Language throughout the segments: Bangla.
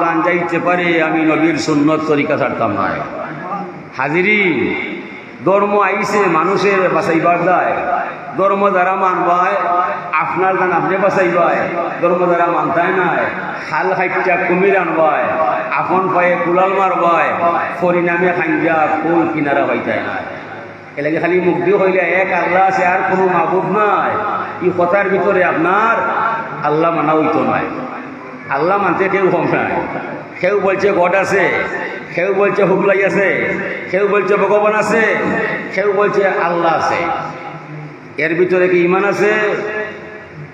গান যাইতে পারে, আমি নবীর সুন্নত তরিকা ছাড়তাম না। হাজিরি, ধর্ম আইসে মানুষের বাসাইবার দায়। ধর্ম দ্বারা মানবায়, আপনার গান আপনি বাসাইবায় ধর্ম দ্বারা মানতায় নাই হাল হাইটা কুমির আনবায়। আপন পায়ে কুলাল মারবায়। পরিণামে খাইয়া কোন কিনারা হইতায় না। এলাকে খালি মুগ্ধি হইলে এক আল্লাহ আছে, আর কোনো মাবুদ নাই। ই কথার ভিতরে আপনার আল্লাহ মানা হইতো নাই। আল্লাহ মানতে কেউ কম নাই কেউ বলছে গড আছে, কেউ বলছে হুগলাই আছে, কেউ বলছে ভগবান আছে, কেউ বলছে আল্লাহ আছে। এর ভিতরে কি ইমান আছে?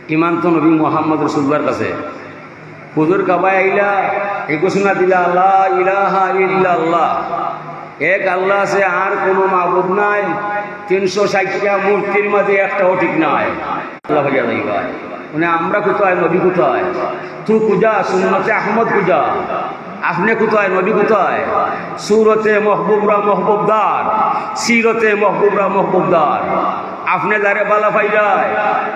ইমান তো নবী মোহাম্মদ রসুল্লার কাছে। হুজুর কাবায় আইলা, এই ঘোষণা দিলা আল্লাহ ইলাহা ইল্লা আল্লাহ এক আল্লাহ আছে, আর কোনো মাবুদ নাই। তিনশো ষাটটা মূর্তির মাঝে একটাও ঠিক নাই। আল্লাহ ভাইয়া যাইবা। মানে আমরা কোথায়? নবী কোথায়? তু পূজা, সুন্নতে আহমদ পূজা। আপনি কোথায়, নবী কোথায়? সুরতে মহবুবরা মহবুবদার, সিরতে মহবুবরা মহবুবদার। আপনি যারে বালা পাইলায়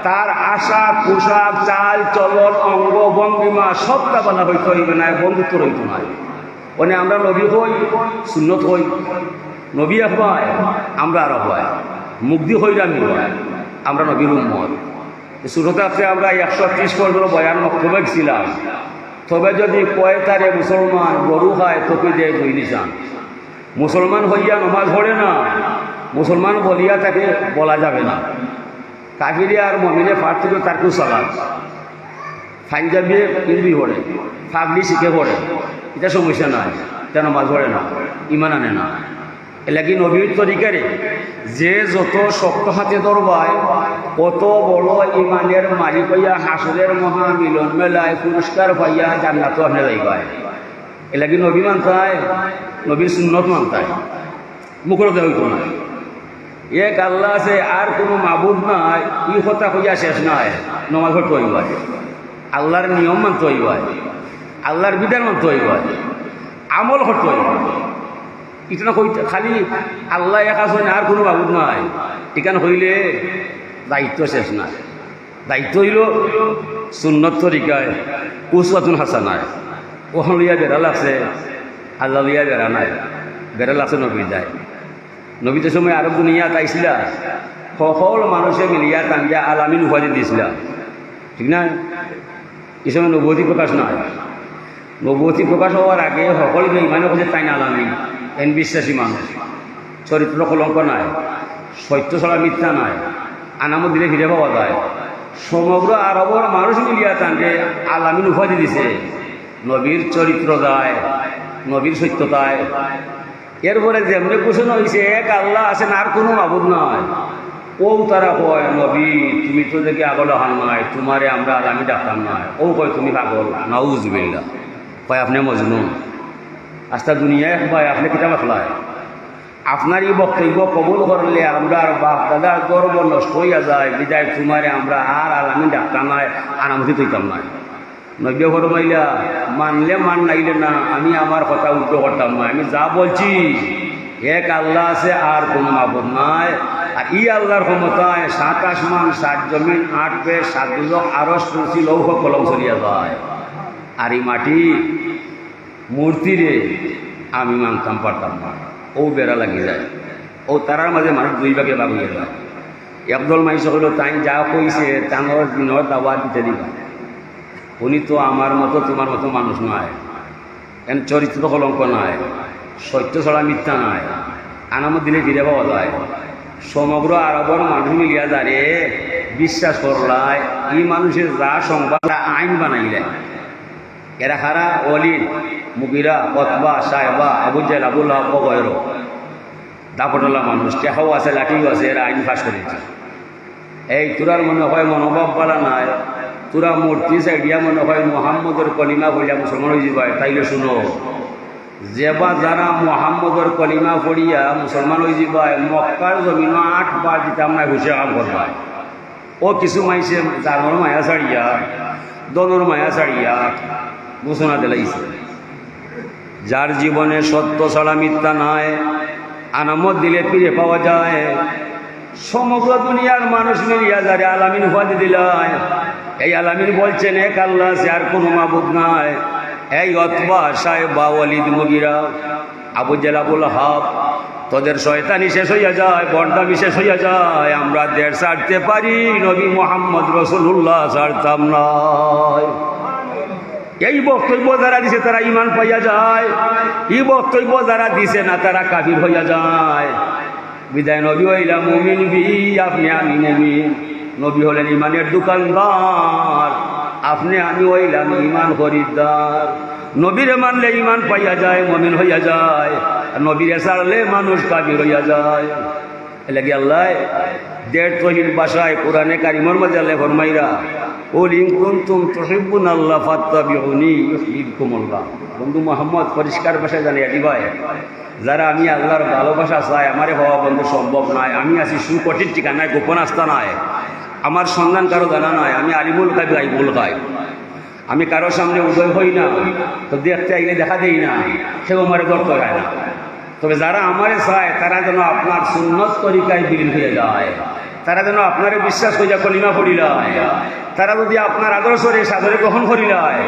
তার আশা পোশাক, চাল, চলন, অঙ্গ, ভঙ্গিমা, সবটা বালা হইতে হইবে না, বন্ধুত্ব রইত না মানে আমরা নবী হই, সুন্নত হই, নবী হয় আমরা আরও হয় মুগ্ধি হইরামি হয়, আমরা নবীর উম্মত। আছে আমরা একশো ত্রিশ পর্যন্ত বয়ান বক্তব্য ছিলাম তবে যদি কয় তারে মুসলমান গরু খায়, তোকে দেয় দুই নিশান মুসলমান হইয়া নমাজ পড়ে না, মুসলমান বলিয়া তাকে বলা যাবে না। কাফিরে আর মমিনে পার থেকে তার কেউ সালাদ পাঞ্জাবি পিন্দি পড়ে, ফাগলি শিখে পড়ে। এটা সমস্যা নাই, এটা নমাজ পড়ে না ইমান আনে না। এলাকি নবীর তরিকারে যে যত শক্ত হাতে ধরবায় কত বড় ইমানের মালিক হইয়া হাসরের মহা মিলন মেলায় পুরস্কার পাইয়া জান্নাত আনে যাইবায় এলাকি নবী মানতায়, নবীর সুন্নত মানতায়। মুখরতে হইতো না। এক আল্লাহ আছে, আর কোনো মাবুদ নাই, ই কথা হইয়া শেষ নাই, নমাজ পড়তে হইবায় আল্লাহর নিয়ম মানতে হইবায় আল্লাহর বিধান মানতে হইবায় আমল করতে হইবায় ইটনা কইতে খালি আল্লাহ এক আছে আর কোনো বাবুদ নাই। এখানে হইলে দায়িত্ব শেষ নাই। দায়িত্ব হইল সুন্নত তরিকায় কুসওয়াতুন হাসানায়। ওখান লইয়া বেড়া লাগছে আল্লাহ লইয়া বেড়া নাই। বেড়া আছে নবী যায় নবীতে সময় আরব দুনিয়া তাইছিলা। সকল মানুষে মিলিয়া টাঙ্গিয়া আলামিন উপাধি দিছিলা। ঠিক না সময় নবতী প্রকাশ নাই। নবতী প্রকাশ হওয়ার আগে সকলকে ইমানে হচ্ছে তাই না আলামিন, এন বিশ্বাসী মানুষ। চরিত্র কলঙ্ক নাই। সত্য ছাড়া মিথ্যা নাই। আনামত দিলে ফিরে পাওয়া যায়। সমগ্র আরবর মানুষ মিলিয়া তাকে আলামিন উপাধি দিছে। নবীর চরিত্র দায় নবীর সত্যতায় এরপরে যেমনি ঘোষণা হয়েছে এক আল্লাহ আছেন আর কোনো মাবুদ নয় ও তারা কয়, নবী, তুমি তো দেখি আগল হান নয় তোমারে আমরা আলামি ডাকতাম নয় ও কয়, তুমি পাগল নাউজবিল্লা কয়, আপনি মজনুন আস্তা দুনিয়ায় ভাই আপনি কিতাব খেলায় আপনার এই বক্তব্য কবুল করলে আমরা আর বাপ দাদার গর্ব নষ্ট হইয়া যায়, বিদায় তোমারে আমরা আর আলামি ডাক্তার নয় আনামতি তৈতাম নাই। নব্য ফরমাইলা মানলে মান নাইলে না, আমি আমার কথা উল্টো করতাম না। আমি যা বলছি, এক আল্লাহ আছে, আর কোনো মাবুদ নাই। আর ই আল্লাহর ক্ষমতায় সাত আসমান সাত জমিন, আট পে সাত দুজক আরস কুরসি লৌহ, কলম চলিয়া যায়। আর এই মাটি, মূর্তিরে আমি মানতাম, পারতাম না। ও বেড়া লাগি যায়। ও তারার মাঝে মানুষ দুই ভাগে ভাগ হয়ে যায়। একদল মাইস হইল তাই যা কইছে তাঙর দিনের দাওয়া দিতে দিবা। উনি তো আমার মতো তোমার মতো মানুষ নয় এন চরিত্র কলঙ্ক নয় সত্য ছাড়া মিথ্যা নয় আনামত দিলে ফিরে পাওয়া যায়। সমগ্র আরবর মানুষ মিলিয়া যারে বিশ্বাস করলায় এই মানুষের যা সংবাদ, আইন বানাইলেন এরা হারা অলিদ মুগিরা কতবা সাহেবা আবু জাল আবুল্লাহ বয়র দাপটলা মানুষ, টেকাও আছে, লাঠিও আছে, এরা আইন ফাঁস করেছে। এই তোরার মনে হয় মনোভাব বলা নাই। তোরা মূর্তি সাইডিয়া মনে হয় মোহাম্মদের কলিমা বলিয়া মুসলমান হয়ে যাবাই তাইলে শুনো। যেবা যারা মোহাম্মদের কলিমা পড়িয়া মুসলমান হয়ে যাবাই মক্কার জমিন আট বার দিতাম না ঘুষে কাম করবাই ও কিছু মাইছে, জানোর মায়া ছাড়িয়া, দনোর মায়া ছাড়িয়া, ঘোষণা দিলাইছে। যার জীবনে সত্য ছাড়া মিথ্যা নাই, আনামত দিলে ফিরে পাওয়া যায়। সমগ্র দুনিয়ার মানুষ মিলিয়া যারে আলামিন উপাধি দিলায় এই আলামিন বলছেন, এক আল্লাহ আছে, আর কোনো মাবুদ নাই। এই অতবা সাহেব বা ওয়ালিদ মুগিরা, আবু জেলাবুল হাব তোদের শয়তানি শেষ হইয়া যায়, বন্ডামি শেষ হইয়া যায়। আমরা দেড় ছাড়তে পারি, নবী মোহাম্মদ রসুল্লাহ ছাড়তাম নয় এই বক্তব্য যারা দিছে তারা ইমান পাইয়া যায়। এই বক্তব্য যারা দিছে না, তারা কাবির হইয়া যায়। বিদায় নবী হইলা মুমিন বি, আপনি আমি মুমিন। নবী হলেন ইমানের দোকানদার। আপনি আমি হইলাম ইমান খরিদ্দার। নবীরে মানলে ইমান পাইয়া যায়, মমিন হইয়া যায়। নবীরে ছাড়লে মানুষ কাবির হইয়া যায়। এলাকি আল্লাহ দেড় তহিল বাসায় কোরআনে কারিমর মধ্যে আল্লাহ ফরমাইরা, ওল ইন কুনতুম তুহিব্বুন আল্লাহ ফাত্তাবিউনি ইউহিব্বুকুমুল্লাহ বন্ধু মোহাম্মদ, পরিষ্কার ভাষায় জানিয়ে দিবাই যারা আমি আল্লাহর ভালোবাসা চাই, আমারে হওয়া বন্ধু সম্ভব নয় আমি আছি সুকঠিন ঠিকানায়, গোপন আস্থা নয় আমার সন্ধান কারও জানা নয় আমি আলিমুল খাই আইবুল খাই আমি কারও সামনে উদয় হই না। তো দেখতে আইলে দেখা দেই না। সে আমারে ধরতে হয় না। তবে যারা আমারে চায়, তারা যেন আপনার সুন্নত তরিকায় বিলীন হয়ে যায়। তারা যেন আপনারে বিশ্বাস করিয়া কলিমা পড়িলায় তারা যদি আপনার আদর্শরে সাদরে গ্রহণ করিলায়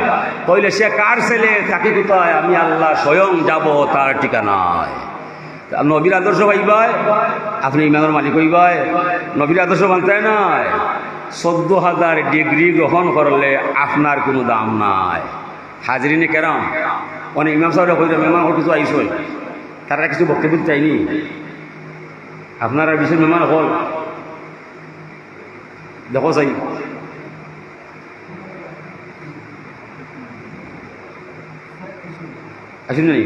তাহলে সে কার ছেলে, তাকে কোথায়? আমি আল্লাহ স্বয়ং যাব, তার ঠিকানায়। নবীর আদর্শ পাইবাই আপনি ইমানের মালিক হইবাই নবীর আদর্শ মানতে নাই। চোদ্দ হাজার ডিগ্রি গ্রহণ করলে আপনার কোনো দাম নাই। হাজরিনে কেরাম, অনেক ইমাম সাহেব হল কিছু আইসই? তারা কিছু বক্তব্য চাইনি আপনারা বিশেষ মেহমান হল দেখো চাই আসুন নাই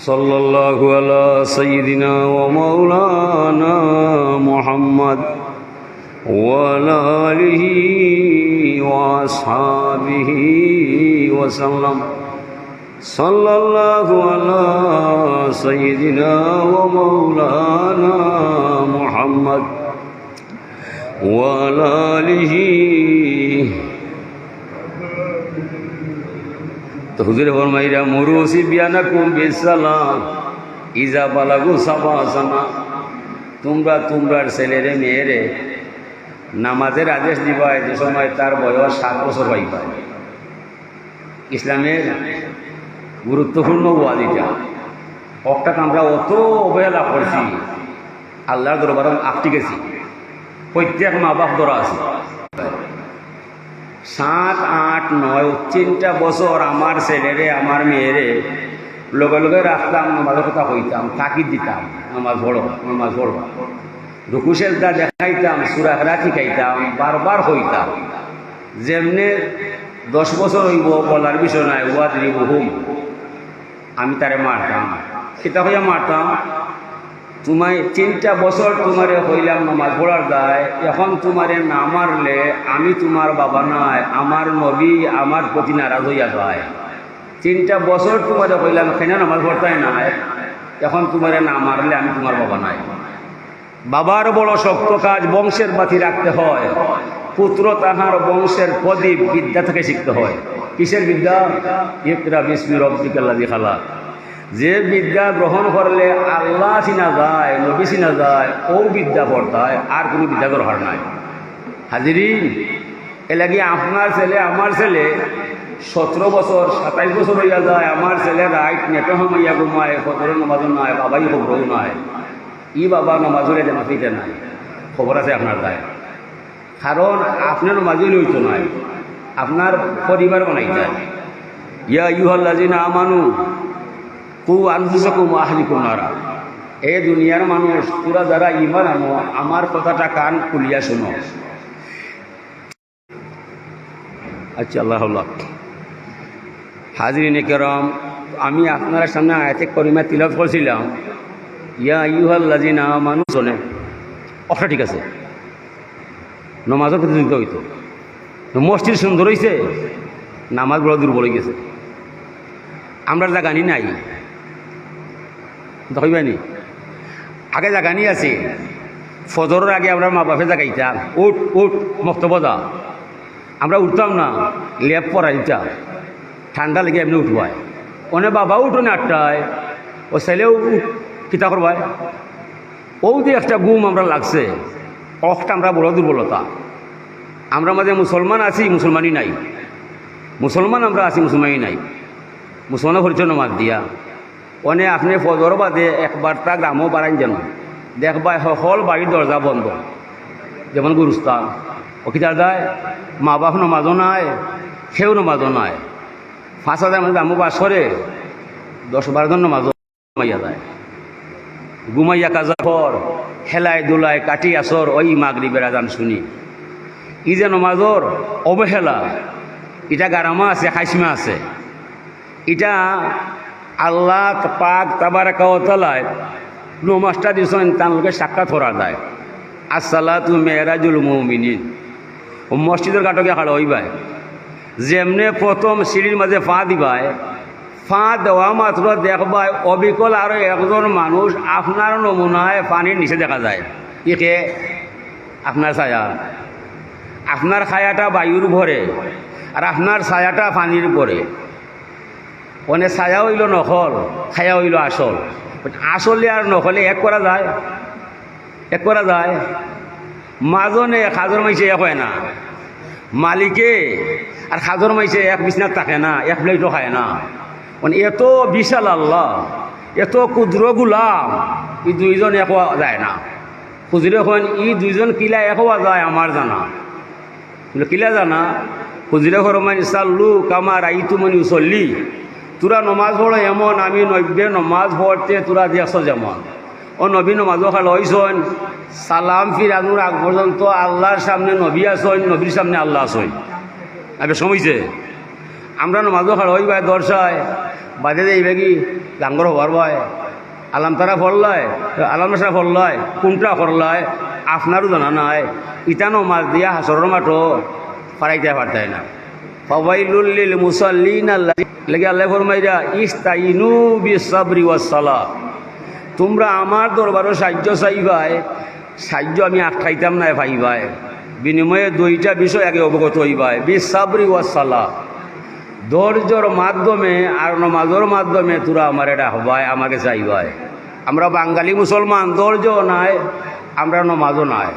صلى الله على سيدنا ومولانا محمد وعلى آله وأصحابه وسلم صلى الله على سيدنا ومولانا محمد وعلى آله তো হুজুরে ফরমাইরা মুরুসি বিয়ানা কুম বিসালাম ইজা বালাগু সাবা সানা তোমরা তোমরার ছেলেরে মেয়েরে নামাজের আদেশ দিবা যে সময় তার বয়স সাত বছর পাইবা ইসলামের গুরুত্বপূর্ণ ওয়াদিটা অকটাকে আমরা অত অবহেলা করছি। আল্লাহর দরবার আটটি গেছি। প্রত্যেক মা বাপ ধরা আছে। সাত, আট, নয়, তিনটা বছর আমার ছেলেরে, আমার মেয়েরে লগে লগে রাখতাম, নামাজের কথা কইতাম তাকি দিতাম, নামাজ পড়ো নামাজ পড়ো। রুকুশের দা দেখাইতাম সুরাখরা শিখাইতাম, বারবার হইতাম যেমনে দশ বছর হইব, বলার বিষয় নাই ওয়াদ হুম। আমি তারে মারতাম। সেটা হইয়া মারতাম, তোমায় তিনটা বছর তোমারে হইলাম নামাজ পড়ার দায়, এখন তোমারে না মারলে আমি তোমার বাবা নয় আমার নবী আমার প্রতি নারাজ হইয়া যায়। তিনটা বছর তোমারে হইলাম, কেন নামাজ পড়তাই নাই? এখন তোমারে না মারলে আমি তোমার বাবা নাই। বাবার বড় শক্ত কাজ বংশের বাতি রাখতে হয়। পুত্র তাহার বংশের প্রদীপ বিদ্যা থেকে শিখতে হয়। কিসের বিদ্যা? ইকরা বিস্মি রব্দিকাল্লাদি খালা যে বিদ্যা গ্রহণ করলে আল্লাহ চিনা যায়, নবী চিনা যায় ও বিদ্যা পড়তায় আর কোনো বিদ্যা গ্রহণ নাই। হাজিরি? এলাকি আপনার ছেলে, আমার ছেলে সতেরো বছর, সাতাইশ বছর হইয়া যায়, আমার ছেলে রাইট নেটো হমাইয়া ঘুমায় সতেরো নমাজও নয় বাবাই খবরও নয় ই বাবা নমাজুরে মাফিতে নাই। খবর আছে আপনার দায় কারণ আপনার নমাজুরি হইতো নয় আপনার পরিবার বানাই যায় ইয়া ইউহল্লাজিনা আমানু, কু আনফুসাকুম আহলিকুম নারা। এ দুনিয়ার মানুষ, তোরা যারা ইমান আনো, আমার কথাটা কান খুলিয়া শোনো। আচ্ছা আল্লাহ হাজরিন কেরম, আমি আপনার সামনে আয়াতে করিমা তিলক করছিলাম। ইয়া ইউহাল্লাজিনা মানুষ শোনে অটা ঠিক আছে। নমাজও প্রতিযোগিতা হইতো? মসজিদ সুন্দর হয়েছে নামাজ বড় দুর্বল হয়ে গেছে। আমরা জাগানি নাই। দইবানি আগে জাগানি আছে। ফজরের আগে আমরা মা বাপে জাগাইতাম। উঠ উঠ মক্তবদা আমরা উঠতাম না, লেপ পরা দিতাম। ঠান্ডা লেগে এমনি উঠবায়। ওনে বাবা উঠো না আটটায়। ও ছেলেও কিতা করবায়? ও যে একটা গুম আমরা লাগছে। অফটা আমরা বড় দুর্বলতা। আমরা মাঝে মুসলমান আছি, মুসলমানই নাই। মুসলমান আমরা আছি, মুসলমানই নাই। মুসলমান পরিচয় নমাজ দিয়া। অনে আপনি ফজর বাদে একবারটা গ্রামও বাড়াইন যেন। দেখবা সকল বাড়ির দরজা বন্ধ। যেমন গুরুস্থান। অকিতার দেয় মা বাপ নমাজও নাই, সেও নমাজও নাই। পাঁচ হাজার মানে দামও বাস করে, দশ বারোজন নমাজও ঘুমাইয়া যায়। ঘুমাইয়া কাজা পর হেলায় দুলায় কাটি আসর, ওই মাগরি বেড়াজান শুনি। ই যে নমাজর অবহেলা এটা গারামা আছে খাইসমা আছে। এটা আল্লাহ পাক তাবারাকাওয়াতালায় নমাজটা দিয়েছেন তার লোকে সাক্ষাৎ করা যায়। আসসালাতু মেয়েরাজুল মৌমিনিন। ও মসজিদের কাটকে হাড় হইবাই যেমনে প্রথম সিঁড়ির মাঝে ফা দিবায় ফা দেওয়া মাত্র দেখবায় অবিকল আরও একজন মানুষ আপনার নমুনায় পানির নিচে দেখা যায়। একে আপনার ছায়া। আপনার ছায়াটা বায়ুর ভরে আর আপনার ছায়াটা পানির পরে মানে ছায়া হইল নকল, ছায়া হইল আসল। আসলে আর নকলে এক করা যায়, এক করা যায়। মাজনে খাজর মাইছে এক হয় না। মালিকে আর খাজর মাইছে এক বিছনাত থাকে না, এক প্লেটও খায় না। মানে এত বিশাল আল্লাহ, এত ক্ষুদ্র গুলাম ই দুইজন এক যায় না। খুচরে এখন ই দুইজন কিলা এক যায় আমার জানা। বলে কিলা জানা খুচরে হরমানি সাল্লু কামার আই তুমনি উসল্লি তোরা নমাজ পড়ো এমন আমি নব্বে নমাজ পড়তে তোরা দিয়াছ যেমন ও নবী নমাজও খাল হইসন সালাম ফিরানোর আগ পর্যন্ত আল্লাহর সামনে নবী আসন নবীর সামনে আল্লাহ আসন আবে সমইছে আমরা নমাজও খাল হই ভাই দর্শায় বাদে যাইবে কি ডাঙ্গর হবার ভাই আলাম তারা ফললায় আলাম সারা ফললায় কোনটা করলায় আপনারও জানা নাই। ইটা নমাজ দিয়া হাসর মাঠো ফারাইতে পারতায় না। ফাওয়াইলুল মুসাল্লিন আল্লাহ লেগে আল্লাহ ফরমাইরা, ইস্তাইনু বিসাবরি ওয়াস সালাহ তোমরা আমার দরবারও সাহায্য চাইবাই। সাহায্য আমি আটকাইতাম না ভাইবাই। বিনিময়ে দুইটা বিষয় আগে অবগত হইবাই। বিশ্বাবরি ওয়াসাল্লাহ ধৈর্যর মাধ্যমে, আর নমাজের মাধ্যমে তোরা আমার এটা হবাই, আমাকে চাইবাই। আমরা বাঙালি মুসলমান, ধৈর্য নাই। আমরা নমাজও নাই।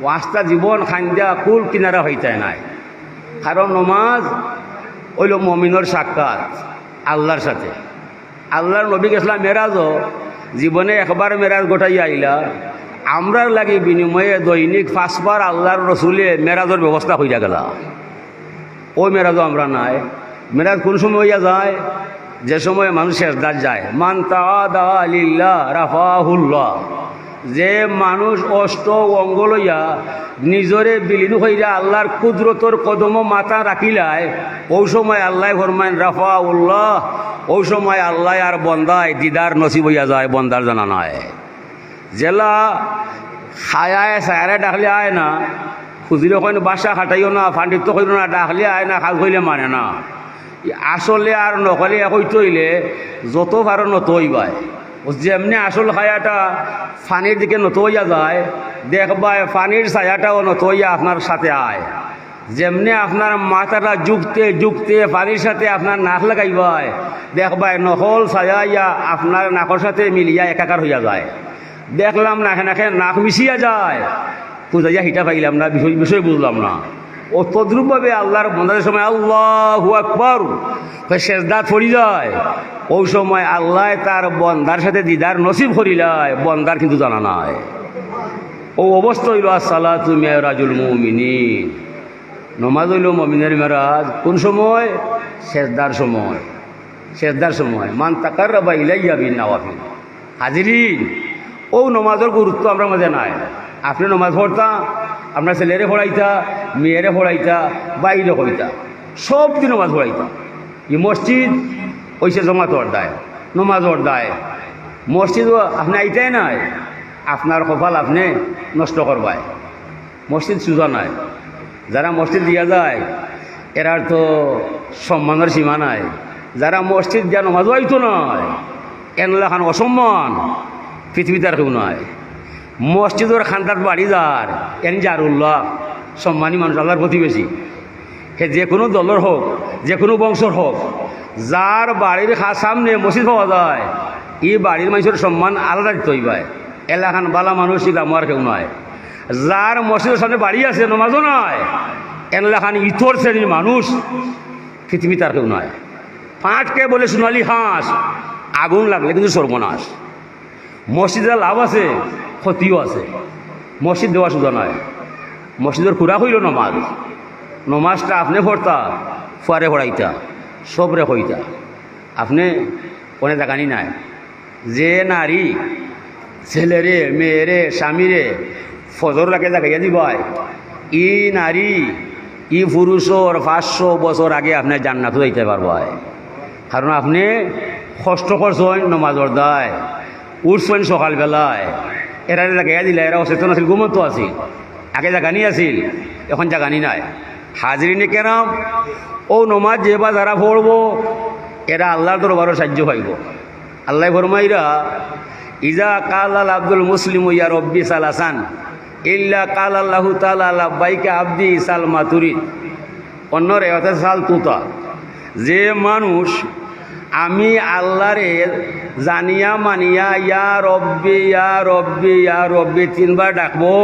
ওয়াস্তা জীবন খান্দা কুল কিনারা হইতে নাই। কারণ নমাজ হইল মমিনের সাক্ষাৎ, আল্লাহর সাথে। আল্লাহর নবী গেছিলাম মেরাজও, জীবনে একবার মেরাজ গোটাই আইলা। আমরার লাগে বিনিময়ে দৈনিক পাঁচবার আল্লাহর রসুলে মেরাজের ব্যবস্থা হইয়া গেলা। ওই মেরাজও আমরা নাই। মেরাজ কোন সময় হইয়া যায়? যে সময় মানুষ শেষদার যায়। মান তা আলিল্লাহ রাফাহুল্লাহ। যে মানুষ অষ্ট অঙ্গ লইয়া নিজরে বিলীন হইয়া আল্লাহর কুদরতর কদম মাথা রাখিলায় ওই সময় আল্লাহ ফরমাইন রাফা উল্লাহ ওই সময় আল্লাহ আর বন্দায় দিদার নসিব হইয়া যায়, বন্দার জানা নাই। জেলা খায়ায় সায়ারে ডাকলে আয় না, খুঁজিলে কইন, বাসা খাটাইও না ফান্ডিত কইল না, ডাকলে আয় না, খাল কইলে মানে না। আসলে আর নকলে হইতে হইলে যত পারো নত হইবাই ও যেমনি আসল খায়াটা ফানির দিকে নত হইয়া যায় দেখবায় ফানির ছায়াটাও নত হইয়া আপনার সাথে আয়। যেমনি আপনার মাথাটা যুগতে যুগতে পানির সাথে আপনার নাক লাগাইবায় দেখবায় নকল ছায়া ইয়া আপনার নাকর সাথে মিলিয়া একাকার হইয়া যায়। দেখলাম নাকে নাকে নাক মিশিয়া যায়। পূজাইয়া হিটা পাইলাম না, বিষয় বিষয় বুঝলাম না। ও তদ্রুপভাবে আল্লাহর বন্ধার সময় আল্লাহ আকবর। শেষদাত ফরি যায়। ওই সময় আল্লাহ তার বন্দার সাথে দিদার নসিব করিলায় বন্দার কিন্তু জানা নাই। ও অবস্থা হইল আসসালা তুমি রাজুল মৌমিনী নমাজ হইল মমিনের মেরাজ। কোন সময়? শেষদার সময়। শেষদার সময়। মান তাকার বা ইলাইয়া বিন হাজিরিন। ও নমাজের গুরুত্ব আমরা মাঝে নাই। আপনি নমাজ পড়তা, আপনার ছেলেরে পড়াইতা, মেয়েরে পড়াইতা, বাইরে হইতা সব দিন নমাজ পড়াইতা। ই মসজিদ ওইসে জমাত অর্দায় নমাজ অর্দায় মসজিদ আপনি আইতাই নাই, আপনার কপাল আপনি নষ্ট করবায়। মসজিদ সুজা নাই। যারা মসজিদ দিয়া যায় এরার তো সম্মানের সীমা নাই। যারা মসজিদ দিয়া নমাজ আইতো নয় এনলাখান অসম্মান, পৃথিবীতে আর কেউ নয় মসজিদের খান্দার বাড়ি যার এন জারুল্লাহ সম্মানী মানুষ আল্লাহর প্রতিবেশী সে যে কোনো দলের হোক যে কোনো বংশর হোক যার বাড়ির সামনে মসজিদ পাওয়া যায় এই বাড়ির মানুষের সম্মান আলাদা দিতে হইবায় এলাকান বালা মানুষ আমার কেউ নয় যার মসজিদের সামনে বাড়ি আছে নমাজও নয় এলাকান ইতর শ্রেণির মানুষ পৃথিবী তার কেউ নয় পাঁচকে বলে সোনালি হাঁস আগুন লাগলে কিন্তু সর্বনাশ মসজিদে লাভ আছে ক্ষতিও আছে। মসজিদ দেওয়া সুদা নয় মসজিদের খুরা হইল নমাজ। নমাজটা আপনি পড়তা, ফুয়ারে পড়াইতা, সবরে হইতা আপনি কোনো জাগানি নাই। যে নারী ছেলেরে, মেয়েরে, স্বামীরে ফজর রাখে দেখাইয়া দিবাই, ই নারী, ই পুরুষর পাঁচশো বছর আগে আপনি জান্নাত যাইতে পারব কারণ আপনি কষ্ট করছেন নমাজর দায় উঠছেন সকালবেলায়। এরা জায়গায় দিলে, এরা অচেতন আছিল, ঘুমন্ত আছিল। আগে জাগানি আছিল, এখন জাগানি নাই। হাজরিনে কেরাম ও নমাজ যে বা যারা পড়ব এরা আল্লাহর দরবারও সাহায্য পাইব। আল্লাহ ফরমাইরা ইজা কাল আল আব্দুল মুসলিম ইয়া রব্বি সালাসান ইল্লা কাল আল্লাহ তালা বাইকা আব্দি সাল মাতুরিদ অন্য রেওয়াতে সাল তুতা। যে মানুষ আমি আল্লাহরে জানিয়া মানিয়া ইয়া রব্বি ইয়া রব্বি ইয়া রব্বি তিনবার ডাকবো।